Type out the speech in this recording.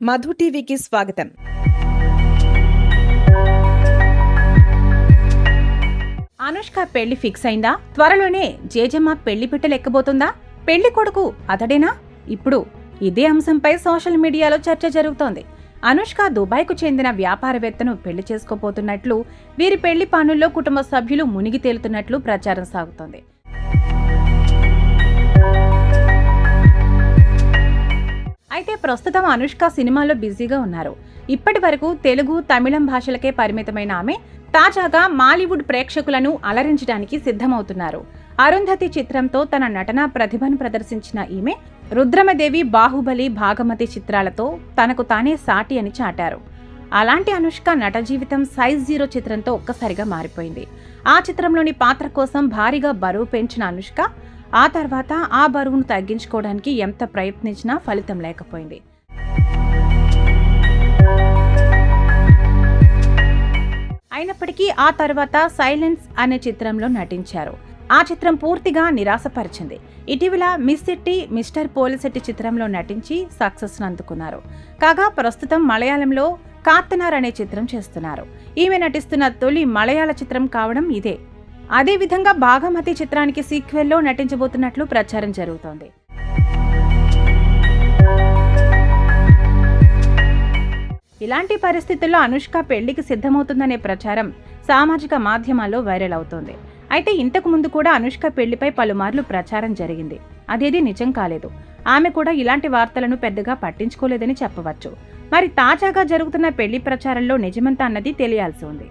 మధు టీవీకి స్వాగతం. అనుష్క పెళ్ళి ఫిక్స్ అయిందా? త్వరలోనే జేజమ్మ పెళ్ళి పిట్ట లెక్కబోతుందా పెళ్ళి కొడుకు అతడేనా? ఇప్పుడు ఇదే అంశంపై సోషల్ మీడియాలో చర్చ జరుగుతోంది. అనుష్క దుబాయ్కు చెందిన వ్యాపారవేత్తను పెళ్ళి చేసుకోబోతున్నట్లు వీరి పెళ్ళి పనుల్లో కుటుంబ సభ్యులు మునిగి తేలుతున్నట్లు ప్రచారం సాగుతోంది. ప్రస్తుతం అనుష్క సినిమాలో బిజీగా ఉన్నారు. ఇప్పటి వరకు తెలుగు తమిళం భాషలకే పరిమితమైన ఆమె తాజాగా మాలీవుడ్ ప్రేక్షకులను అలరించడానికి సిద్ధమవుతున్నారు. అరుంధతి చిత్రంతో తన నటనా ప్రతిభను ప్రదర్శించిన ఈమె రుద్రమదేవి బాహుబలి భాగమతి చిత్రాలతో తనకు తానే సాటి అని చాటారు. అలాంటి అనుష్క నట జీవితం సైజ్ జీరో చిత్రంతో ఒక్కసారిగా మారిపోయింది. ఆ చిత్రంలోని పాత్ర కోసం భారీగా బరువు పెంచిన అనుష్క ఆ తర్వాత ఆ బరువును తగ్గించుకోవడానికి ఎంత ప్రయత్నించినా ఫలితం లేకపోయింది. అయినప్పటికీ ఆ తర్వాత సైలెన్స్ అనే చిత్రంలో నటించారు. ఆ చిత్రం పూర్తిగా నిరాశపరిచింది. ఇటీవల మిస్ సిట్టి మిస్టర్ పోలిసెట్టి చిత్రంలో నటించి సక్సెస్ అందుకున్నారు. కాగా ప్రస్తుతం మలయాళంలో కాత్తనార్ అనే చిత్రం చేస్తున్నారు. ఈమె నటిస్తున్న తొలి మలయాళ చిత్రం కావడం ఇదే. అదేవిధంగా భాగమతి చిత్రానికి సీక్వెల్లో నటించబోతున్నట్లు ప్రచారం జరుగుతోంది. ఇలాంటి పరిస్థితుల్లో అనుష్క పెళ్ళికి సిద్ధమవుతుందనే ప్రచారం సామాజిక మాధ్యమాల్లో వైరల్ అవుతోంది. అయితే ఇంతకు ముందు కూడా అనుష్క పెళ్ళిపై పలుమార్లు ప్రచారం జరిగింది. అదేది నిజం కాలేదు. ఆమె కూడా ఇలాంటి వార్తలను పెద్దగా పట్టించుకోలేదని చెప్పవచ్చు. మరి తాజాగా జరుగుతున్న పెళ్ళి ప్రచారంలో నిజమంతా అన్నది తెలియాల్సి ఉంది.